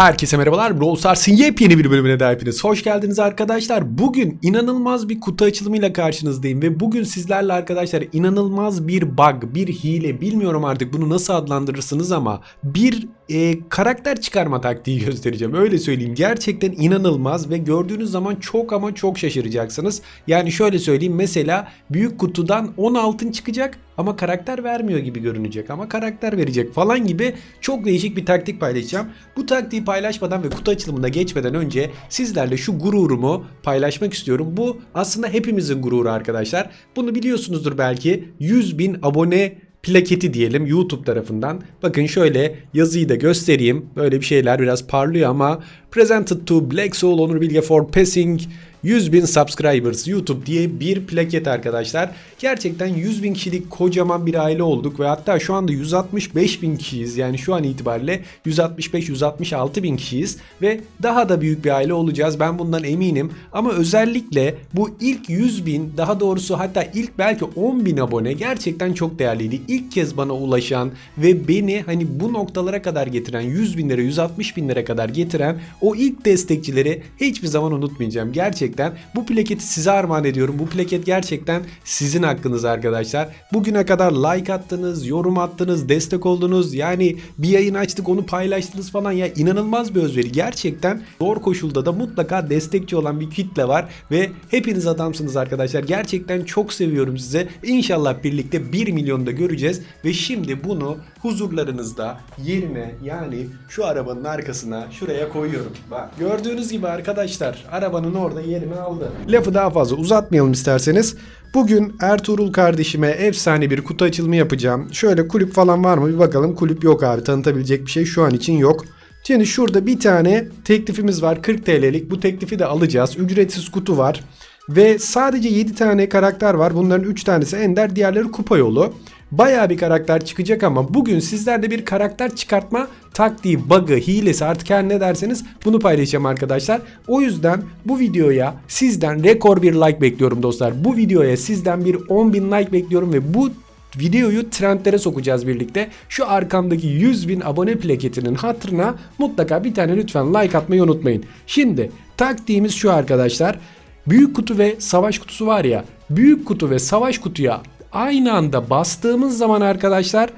Herkese merhabalar. Brawl Stars'ın yepyeni bir bölümüne daha hepiniz hoş geldiniz arkadaşlar. Bugün inanılmaz bir kutu açılımıyla karşınızdayım ve bugün sizlerle arkadaşlar inanılmaz bir bug, bir hile, bilmiyorum artık bunu nasıl adlandırırsınız ama bir e, karakter çıkarma taktiği göstereceğim. Öyle söyleyeyim. Gerçekten inanılmaz ve gördüğünüz zaman çok ama çok şaşıracaksınız. Yani şöyle söyleyeyim mesela büyük kutudan 10 altın çıkacak ama karakter vermiyor gibi görünecek ama karakter verecek falan gibi çok değişik bir taktik paylaşacağım. Bu taktiği paylaşmadan ve kutu açılımına geçmeden önce sizlerle şu gururumu paylaşmak istiyorum. Bu aslında hepimizin gururu arkadaşlar. Bunu biliyorsunuzdur belki 100 bin abone plaketi diyelim YouTube tarafından. Bakın şöyle yazıyı da göstereyim. Böyle bir şeyler biraz parlıyor ama Presented to Black Soul Onur Bilge for Passing 100 bin subscribers YouTube diye bir plaket arkadaşlar. Gerçekten 100 bin kişilik kocaman bir aile olduk ve hatta şu anda 165 bin kişiyiz. Yani şu an itibariyle 165-166 bin kişiyiz ve daha da büyük bir aile olacağız. Ben bundan eminim. Ama özellikle bu ilk 100 bin daha doğrusu hatta ilk belki 10 bin abone gerçekten çok değerliydi. İlk kez bana ulaşan ve beni hani bu noktalara kadar getiren 100 binlere 160 binlere kadar getiren o ilk destekçileri hiçbir zaman unutmayacağım. Gerçekten bu plaketi size armağan ediyorum. Bu plaket gerçekten sizin hakkınız arkadaşlar. Bugüne kadar like attınız, yorum attınız, destek oldunuz. Yani bir yayın açtık onu paylaştınız falan ya inanılmaz bir özveri. Gerçekten zor koşulda da mutlaka destekçi olan bir kitle var ve hepiniz adamsınız arkadaşlar. Gerçekten çok seviyorum size. İnşallah birlikte 1 milyonu da göreceğiz ve şimdi bunu huzurlarınızda yerine yani şu arabanın arkasına şuraya koyuyorum. Bak gördüğünüz gibi arkadaşlar arabanın orada yerini aldı. Lafı daha fazla uzatmayalım isterseniz. Bugün Ertuğrul kardeşime efsane bir kutu açılımı yapacağım. Şöyle kulüp falan var mı bir bakalım. Kulüp yok abi tanıtabilecek bir şey şu an için yok. Şimdi şurada bir tane teklifimiz var 40 TL'lik. Bu teklifi de alacağız. Ücretsiz kutu var. Ve sadece 7 tane karakter var. Bunların 3 tanesi Ender, diğerleri kupa yolu. Bayağı bir karakter çıkacak ama bugün sizlerle bir karakter çıkartma taktiği, bug'ı, hilesi artık her ne derseniz bunu paylaşacağım arkadaşlar. O yüzden bu videoya sizden rekor bir like bekliyorum dostlar. Bu videoya sizden bir 10.000 like bekliyorum ve bu videoyu trendlere sokacağız birlikte. Şu arkamdaki 100 bin abone plaketinin hatırına mutlaka bir tane lütfen like atmayı unutmayın. Şimdi taktiğimiz şu arkadaşlar. Büyük kutu ve savaş kutusu var ya. Büyük kutu ve savaş kutuya aynı anda bastığımız zaman arkadaşlar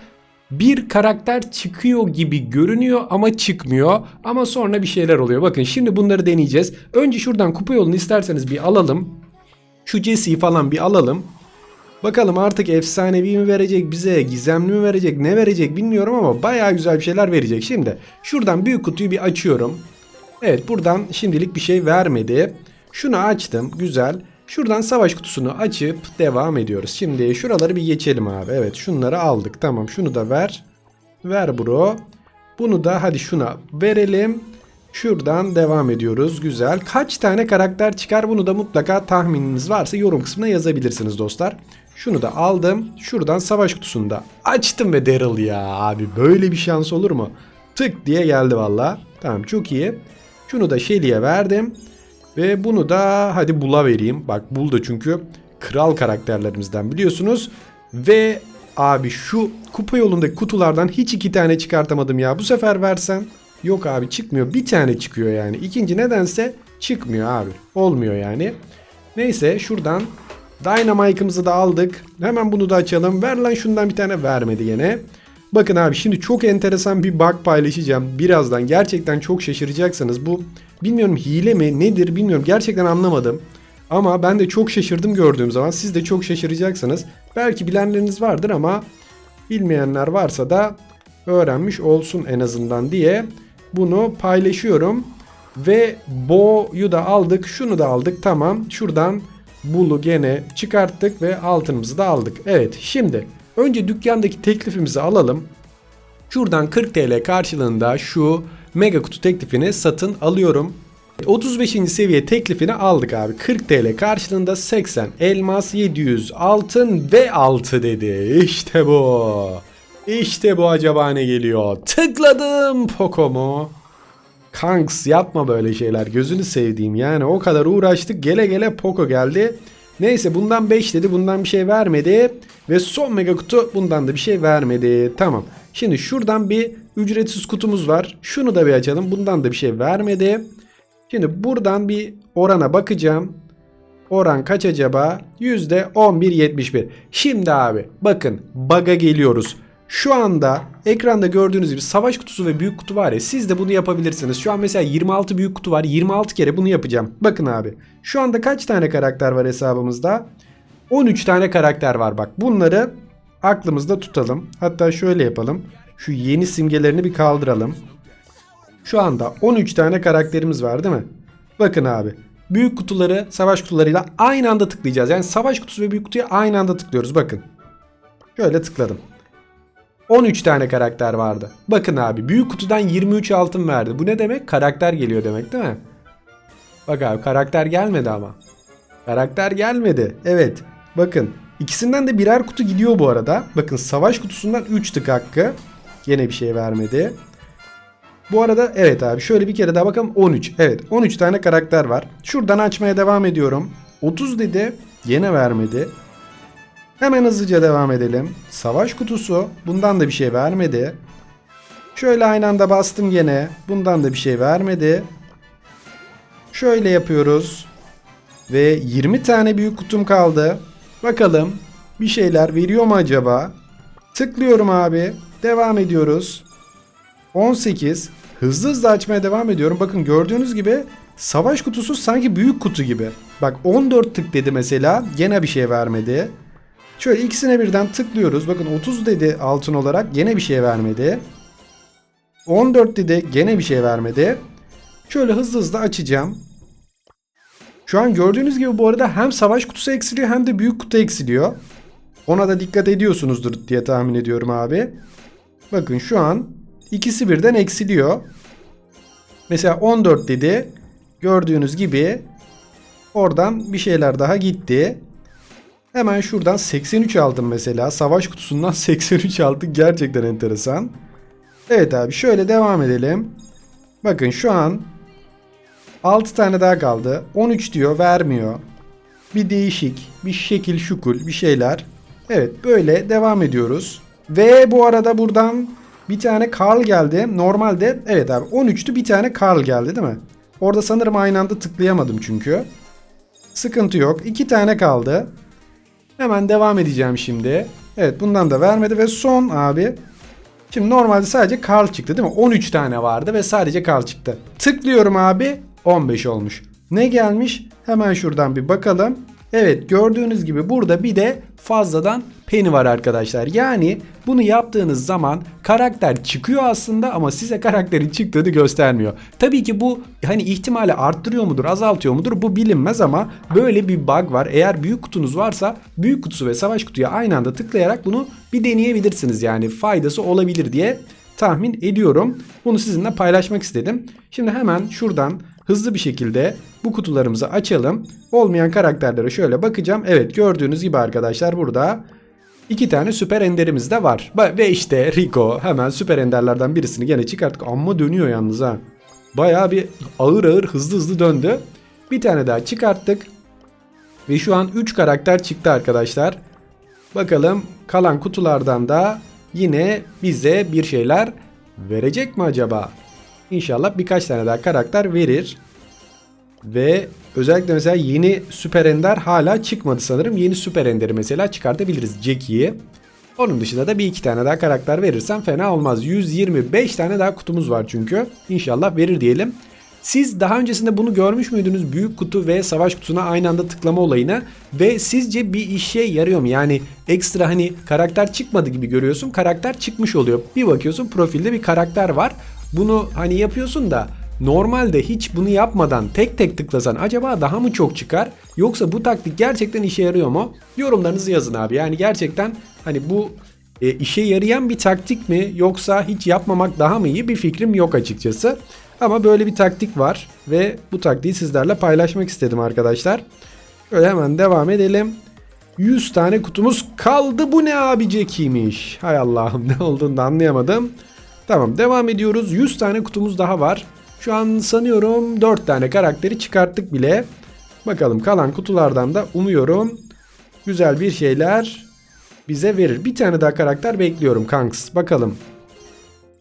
bir karakter çıkıyor gibi görünüyor ama çıkmıyor. Ama sonra bir şeyler oluyor. Bakın şimdi bunları deneyeceğiz. Önce şuradan kupa yolunu isterseniz bir alalım. Şu Jesse'yi falan bir alalım. Bakalım artık efsanevi mi verecek bize, gizemli mi verecek, ne verecek bilmiyorum ama bayağı güzel bir şeyler verecek. Şimdi şuradan büyük kutuyu bir açıyorum. Evet buradan şimdilik bir şey vermedi. Şunu açtım güzel. Şuradan savaş kutusunu açıp devam ediyoruz. Şimdi şuraları bir geçelim abi. Evet şunları aldık. Tamam şunu da ver. Ver bro. Bunu da hadi şuna verelim. Şuradan devam ediyoruz. Güzel. Kaç tane karakter çıkar bunu da mutlaka tahmininiz varsa yorum kısmına yazabilirsiniz dostlar. Şunu da aldım. Şuradan savaş kutusunu da açtım ve Daryl ya abi böyle bir şans olur mu? Tık diye geldi valla. Tamam çok iyi. Şunu da Shelly'e verdim. Ve bunu da hadi Bull'a vereyim. Bak Bull da çünkü kral karakterlerimizden biliyorsunuz. Ve abi şu kupa yolundaki kutulardan hiç iki tane çıkartamadım ya. Bu sefer versen yok abi çıkmıyor. Bir tane çıkıyor yani. İkinci nedense çıkmıyor abi. Olmuyor yani. Neyse şuradan Dynamite'ımızı da aldık. Hemen bunu da açalım. Ver lan şundan bir tane vermedi yine. Bakın abi şimdi çok enteresan bir bug paylaşacağım. Birazdan gerçekten çok şaşıracaksınız. Bu bilmiyorum hile mi nedir bilmiyorum. Gerçekten anlamadım. Ama ben de çok şaşırdım gördüğüm zaman. Siz de çok şaşıracaksınız. Belki bilenleriniz vardır ama bilmeyenler varsa da öğrenmiş olsun en azından diye bunu paylaşıyorum. Ve Bo'yu da aldık. Şunu da aldık. Tamam. Şuradan Bull'u gene çıkarttık ve altınımızı da aldık. Evet şimdi önce dükkandaki teklifimizi alalım. Şuradan 40 TL karşılığında şu mega kutu teklifini satın alıyorum. 35. seviye teklifini aldık abi. 40 TL karşılığında 80 elmas 700 altın ve 6 dedi. İşte bu. İşte bu acaba ne geliyor? Tıkladım Poco'mu. Kanks yapma böyle şeyler gözünü sevdiğim yani o kadar uğraştık gele gele Poco geldi. Neyse bundan 5 dedi bundan bir şey vermedi ve son mega kutu bundan da bir şey vermedi. Tamam şimdi şuradan bir ücretsiz kutumuz var. Şunu da bir açalım. Bundan da bir şey vermedi. Şimdi buradan bir orana bakacağım. Oran kaç acaba? %11.71. Şimdi abi bakın bug'a geliyoruz. Şu anda ekranda gördüğünüz gibi savaş kutusu ve büyük kutu var ya siz de bunu yapabilirsiniz. Şu an mesela 26 büyük kutu var. 26 kere bunu yapacağım. Bakın abi. Şu anda kaç tane karakter var hesabımızda? 13 tane karakter var bak. Bunları aklımızda tutalım. Hatta şöyle yapalım. Şu yeni simgelerini bir kaldıralım. Şu anda 13 tane karakterimiz var değil mi? Bakın abi. Büyük kutuları savaş kutularıyla aynı anda tıklayacağız. Yani savaş kutusu ve büyük kutuya aynı anda tıklıyoruz. Bakın. Şöyle tıkladım. 13 tane karakter vardı. Bakın abi büyük kutudan 23 altın verdi. Bu ne demek? Karakter geliyor demek değil mi? Bak abi karakter gelmedi ama. Karakter gelmedi. Evet. Bakın. ikisinden de birer kutu gidiyor bu arada. Bakın savaş kutusundan 3 tık hakkı. Yine bir şey vermedi. Bu arada evet abi şöyle bir kere daha bakalım 13. Evet 13 tane karakter var. Şuradan açmaya devam ediyorum. 30 dedi. Yine vermedi. Hemen hızlıca devam edelim. Savaş kutusu. Bundan da bir şey vermedi. Şöyle aynı anda bastım gene. Bundan da bir şey vermedi. Şöyle yapıyoruz. Ve 20 tane büyük kutum kaldı. Bakalım bir şeyler veriyor mu acaba? Tıklıyorum abi. Devam ediyoruz. 18. Hızlı hızlı açmaya devam ediyorum. Bakın gördüğünüz gibi savaş kutusu sanki büyük kutu gibi. Bak 14 tık dedi mesela. Gene bir şey vermedi. Şöyle ikisine birden tıklıyoruz. Bakın 30 dedi altın olarak. Gene bir şey vermedi. 14 dedi. Gene bir şey vermedi. Şöyle hızlı hızlı açacağım. Şu an gördüğünüz gibi bu arada hem savaş kutusu eksiliyor hem de büyük kutu eksiliyor. Ona da dikkat ediyorsunuzdur diye tahmin ediyorum abi. Bakın şu an ikisi birden eksiliyor. Mesela 14 dedi. Gördüğünüz gibi oradan bir şeyler daha gitti. Hemen şuradan 83 aldım mesela. Savaş kutusundan 83 aldık. Gerçekten enteresan. Evet abi şöyle devam edelim. Bakın şu an 6 tane daha kaldı. 13 diyor vermiyor. Bir değişik, bir şekil şukul bir şeyler. Evet böyle devam ediyoruz. Ve bu arada buradan bir tane Karl geldi. Normalde evet abi 13'tü bir tane Karl geldi değil mi? Orada sanırım aynı anda tıklayamadım çünkü. Sıkıntı yok. İki tane kaldı. Hemen devam edeceğim şimdi. Evet bundan da vermedi ve son abi. Şimdi normalde sadece Karl çıktı değil mi? 13 tane vardı ve sadece Karl çıktı. Tıklıyorum abi 15 olmuş. Ne gelmiş? Hemen şuradan bir bakalım. Evet gördüğünüz gibi burada bir de fazladan Penny var arkadaşlar. Yani bunu yaptığınız zaman karakter çıkıyor aslında ama size karakterin çıktığını göstermiyor. Tabii ki bu hani ihtimali arttırıyor mudur azaltıyor mudur bu bilinmez ama böyle bir bug var. Eğer büyük kutunuz varsa büyük kutusu ve savaş kutuya aynı anda tıklayarak bunu bir deneyebilirsiniz. Yani faydası olabilir diye tahmin ediyorum. Bunu sizinle paylaşmak istedim. Şimdi hemen şuradan hızlı bir şekilde bu kutularımızı açalım. Olmayan karakterlere şöyle bakacağım. Evet gördüğünüz gibi arkadaşlar burada iki tane süper enderimiz de var. Ve işte Rico hemen süper enderlerden birisini gene çıkarttık. Amma dönüyor yalnız ha. Bayağı bir ağır ağır hızlı hızlı döndü. Bir tane daha çıkarttık. Ve şu an 3 karakter çıktı arkadaşlar. Bakalım kalan kutulardan da yine bize bir şeyler verecek mi acaba? İnşallah birkaç tane daha karakter verir. Ve özellikle mesela yeni Süper Ender hala çıkmadı sanırım. Yeni Süper Ender'i mesela çıkartabiliriz Jackie'yi. Onun dışında da bir iki tane daha karakter verirsen fena olmaz. 125 tane daha kutumuz var çünkü. İnşallah verir diyelim. Siz daha öncesinde bunu görmüş müydünüz? Büyük kutu ve savaş kutusuna aynı anda tıklama olayını. Ve sizce bir işe yarıyor mu? Yani ekstra hani karakter çıkmadı gibi görüyorsun. Karakter çıkmış oluyor. Bir bakıyorsun profilde bir karakter var. Bunu hani yapıyorsun da normalde hiç bunu yapmadan tek tek tıklasan acaba daha mı çok çıkar? Yoksa bu taktik gerçekten işe yarıyor mu? Yorumlarınızı yazın abi. Yani gerçekten hani bu e, işe yarayan bir taktik mi yoksa hiç yapmamak daha mı iyi bir fikrim yok açıkçası. Ama böyle bir taktik var ve bu taktiği sizlerle paylaşmak istedim arkadaşlar. Şöyle hemen devam edelim. 100 tane kutumuz kaldı. Bu ne abi Jackie'miş. Hay Allah'ım ne olduğunu da anlayamadım. Tamam devam ediyoruz. 100 tane kutumuz daha var. Şu an sanıyorum 4 tane karakteri çıkarttık bile. Bakalım kalan kutulardan da umuyorum güzel bir şeyler bize verir. Bir tane daha karakter bekliyorum kanks. Bakalım.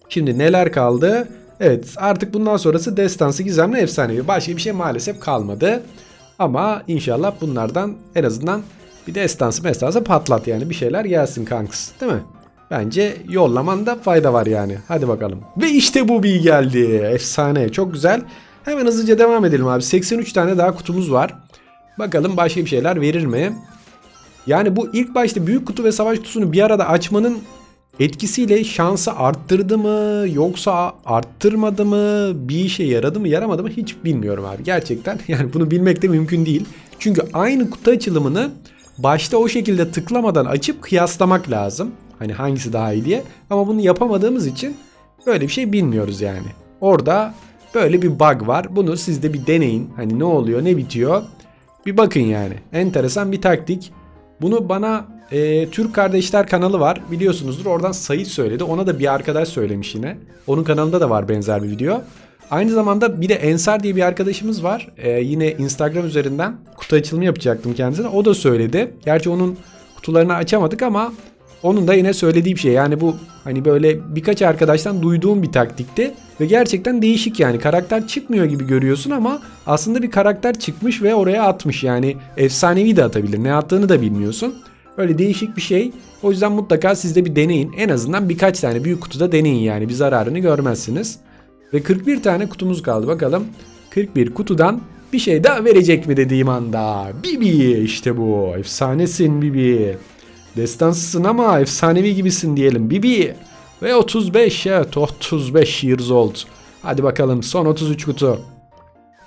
Şimdi neler kaldı? Evet artık bundan sonrası destansı gizemli efsanevi. Başka bir şey maalesef kalmadı. Ama inşallah bunlardan en azından bir destansı mestansı patlat yani bir şeyler gelsin kanks değil mi? Bence yollamanda fayda var yani. Hadi bakalım. Ve işte bu bir geldi. Efsane. Çok güzel. Hemen hızlıca devam edelim abi. 83 tane daha kutumuz var. Bakalım başka bir şeyler verir mi? Yani bu ilk başta büyük kutu ve savaş kutusunu bir arada açmanın etkisiyle şansı arttırdı mı yoksa arttırmadı mı bir işe yaradı mı yaramadı mı hiç bilmiyorum abi gerçekten yani bunu bilmek de mümkün değil. Çünkü aynı kutu açılımını başta o şekilde tıklamadan açıp kıyaslamak lazım. Hani hangisi daha iyi diye ama bunu yapamadığımız için böyle bir şey bilmiyoruz yani. Orada böyle bir bug var bunu siz de bir deneyin hani ne oluyor ne bitiyor bir bakın yani enteresan bir taktik. Bunu bana e, Türk Kardeşler kanalı var biliyorsunuzdur. Oradan Sayit söyledi. Ona da bir arkadaş söylemiş yine. Onun kanalında da var benzer bir video. Aynı zamanda bir de Ensar diye bir arkadaşımız var. E, yine Instagram üzerinden kutu açılımı yapacaktım kendisine. O da söyledi. Gerçi onun kutularını açamadık ama onun da yine söylediği bir şey. Yani bu hani böyle birkaç arkadaştan duyduğum bir taktikti. Ve gerçekten değişik yani. Karakter çıkmıyor gibi görüyorsun ama aslında bir karakter çıkmış ve oraya atmış. Yani efsanevi de atabilir. Ne attığını da bilmiyorsun. Öyle değişik bir şey. O yüzden mutlaka siz de bir deneyin. En azından birkaç tane büyük kutuda deneyin yani. Bir zararını görmezsiniz. Ve 41 tane kutumuz kaldı. Bakalım 41 kutudan bir şey daha verecek mi dediğim anda. Bibi işte bu. Efsanesin Bibi. Destansısın ama efsanevi gibisin diyelim. Bibi. Ve 35 evet 35 years old. Hadi bakalım son 33 kutu.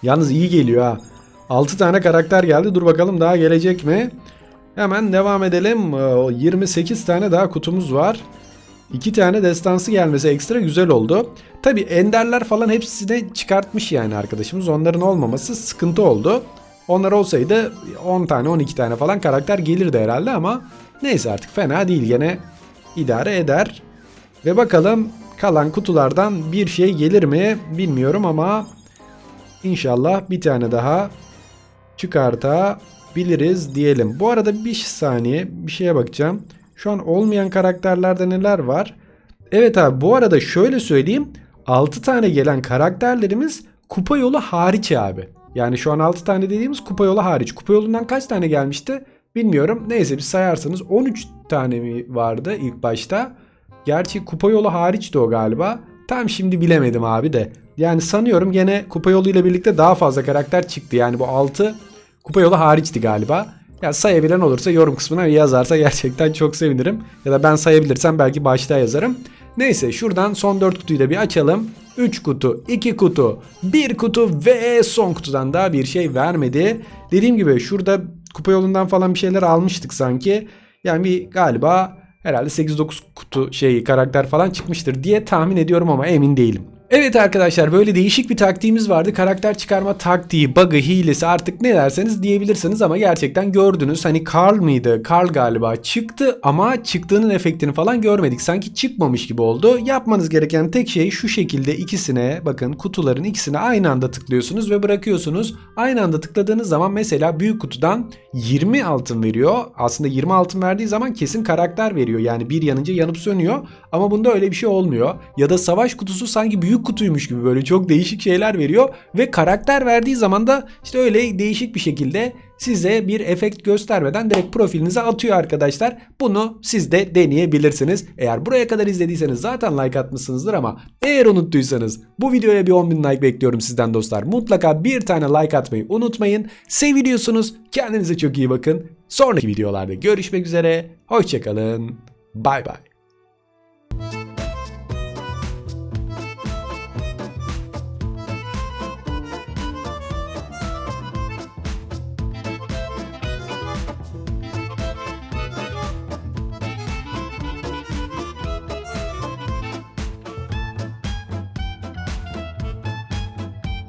Yalnız iyi geliyor ha. 6 tane karakter geldi. Dur bakalım daha gelecek mi? Hemen devam edelim. Ee, 28 tane daha kutumuz var. 2 tane destansı gelmesi ekstra güzel oldu. Tabi enderler falan hepsini çıkartmış yani arkadaşımız. Onların olmaması sıkıntı oldu. Onlar olsaydı 10 tane 12 tane falan karakter gelirdi herhalde ama neyse artık fena değil gene idare eder. Ve bakalım kalan kutulardan bir şey gelir mi bilmiyorum ama inşallah bir tane daha çıkartabiliriz diyelim. Bu arada bir saniye bir şeye bakacağım. Şu an olmayan karakterlerde neler var? Evet abi bu arada şöyle söyleyeyim. 6 tane gelen karakterlerimiz kupa yolu hariç abi. Yani şu an 6 tane dediğimiz kupa yolu hariç. Kupa yolundan kaç tane gelmişti? Bilmiyorum. Neyse bir sayarsanız 13 tane mi vardı ilk başta? Gerçi kupa yolu hariçti o galiba. Tam şimdi bilemedim abi de. Yani sanıyorum gene kupa yolu ile birlikte daha fazla karakter çıktı. Yani bu 6 kupa yolu hariçti galiba. Ya sayabilen olursa yorum kısmına yazarsa gerçekten çok sevinirim. Ya da ben sayabilirsem belki başta yazarım. Neyse şuradan son 4 kutuyu da bir açalım. 3 kutu, 2 kutu, 1 kutu ve son kutudan da bir şey vermedi. Dediğim gibi şurada kupa yolundan falan bir şeyler almıştık sanki. Yani bir galiba herhalde 8-9 kutu şey karakter falan çıkmıştır diye tahmin ediyorum ama emin değilim. Evet arkadaşlar böyle değişik bir taktiğimiz vardı. Karakter çıkarma taktiği, bug'ı, hilesi artık ne derseniz diyebilirsiniz ama gerçekten gördünüz. Hani Carl mıydı? Carl galiba çıktı ama çıktığının efektini falan görmedik. Sanki çıkmamış gibi oldu. Yapmanız gereken tek şey şu şekilde ikisine bakın kutuların ikisine aynı anda tıklıyorsunuz ve bırakıyorsunuz. Aynı anda tıkladığınız zaman mesela büyük kutudan 20 altın veriyor. Aslında 20 altın verdiği zaman kesin karakter veriyor. Yani bir yanınca yanıp sönüyor. Ama bunda öyle bir şey olmuyor. Ya da savaş kutusu sanki büyük kutuymuş gibi böyle çok değişik şeyler veriyor. Ve karakter verdiği zaman da işte öyle değişik bir şekilde size bir efekt göstermeden direkt profilinize atıyor arkadaşlar. Bunu siz de deneyebilirsiniz. Eğer buraya kadar izlediyseniz zaten like atmışsınızdır ama eğer unuttuysanız bu videoya bir 10.000 like bekliyorum sizden dostlar. Mutlaka bir tane like atmayı unutmayın. Seviliyorsunuz. Kendinize çok iyi bakın. Sonraki videolarda görüşmek üzere. Hoşçakalın. Bay bay.